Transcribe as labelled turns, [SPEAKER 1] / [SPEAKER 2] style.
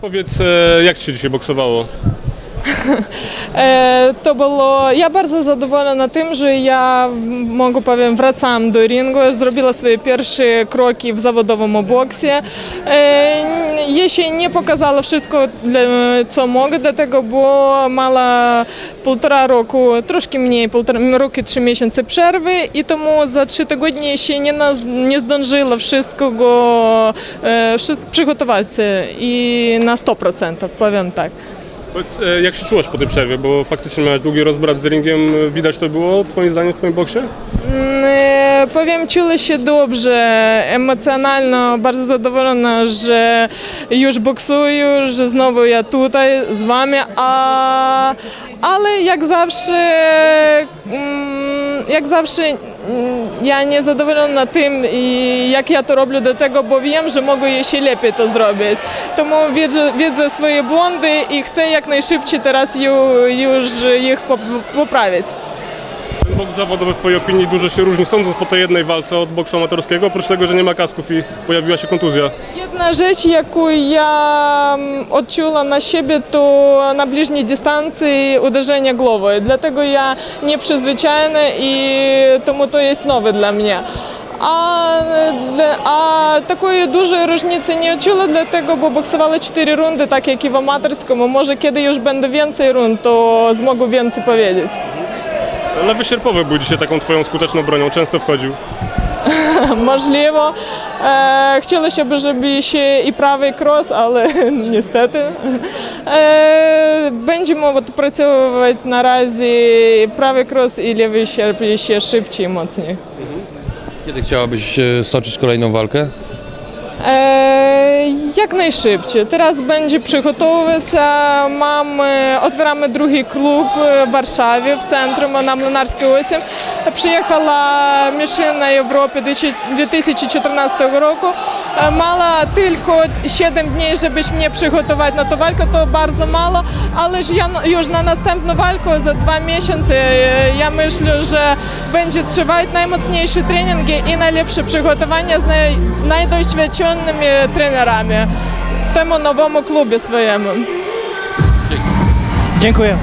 [SPEAKER 1] Powiedz, e, jak Ci się dzisiaj boksowało?
[SPEAKER 2] E, to було я bardzo задоволена тим, що я можу powiem wracam do ringu, зробила свої перші кроки в zawodowym boksie. E, jeszcze nie pokazała wszystko, dla, co mogę, dlatego bo mała półtora roku, troszkę mniej, półtora roku, trzy miesiące przerwy i тому za trzy tygodnie jeszcze nie, naz- nie zdążyła wszystkiego e, wszystko przygotować i na 100%, powiem tak.
[SPEAKER 1] Powiedz, e, jak się czułaś po tej przerwie, bo faktycznie miałaś długi rozbrat z ringiem. E, Widać to było, twoim zdaniem, w Twoim boksie?
[SPEAKER 2] Е, Powiem, czuję się dobrze, emocjonalno, bardzo zadowolona, że już boksuję, że znowu ja tutaj z wami, a, ale jak zawsze, mm, jak zawsze mm, ja nie zadowolona tym, i jak ja to robię do tego, bo wiem, że mogę jeszcze lepiej to zrobić. Тому widzę, widzę swoje błędy i chcę jak najszybciej teraz ju, już ich pop- poprawić.
[SPEAKER 1] Ten boks zawodowy w Twojej opinii dużo się różni, sądząc po tej jednej walce od boksu amatorskiego, oprócz tego, że nie ma kasków i pojawiła się kontuzja.
[SPEAKER 2] Jedna rzecz, яку я м, odczuła na siebie, to na bliźniej dystancji uderzenie głową. Dlatego ja nie przyzwyczajona i тому to jest nowe dla mnie. A, для, а такої дуже różnicy nie odczuła, dlatego, bo boksowała 4 rundy, tak jak i w amatorському. Może kiedy już będę więcej rund, to zmogę więcej powiedzieć.
[SPEAKER 1] Lewy sierpowy był dzisiaj taką Twoją skuteczną bronią, często wchodził.
[SPEAKER 2] Можливо. Е, хотілося б, щоб ще і правий крос, але niestety. Е, Będziemy відпрацьовувати наразі правий крос і лівий щерп ще шибче і mocniej.
[SPEAKER 3] Kiedy chciałabyś e, stoczyć kolejną walkę?
[SPEAKER 2] Е, Як найшвидше. Teraz będzie przygotowуватися. Mamy, otwieramy drugi klub w Warszawie, w centrum na Mлинарській 8. Przyjechała maszyna Європи 2014 roku. E, Mała tylko 7 dni, żeby mnie przygotować na tę walkę, to bardzo mało, ale ja już na następną walkę za dwa miesiące e, ja myślę, że będzie trwać najmocniejsze treningi i najlepsze przygotowania z naj, najdoświadczonymi trenerami w tym nowym klubie swojemu.
[SPEAKER 4] Dziękuję.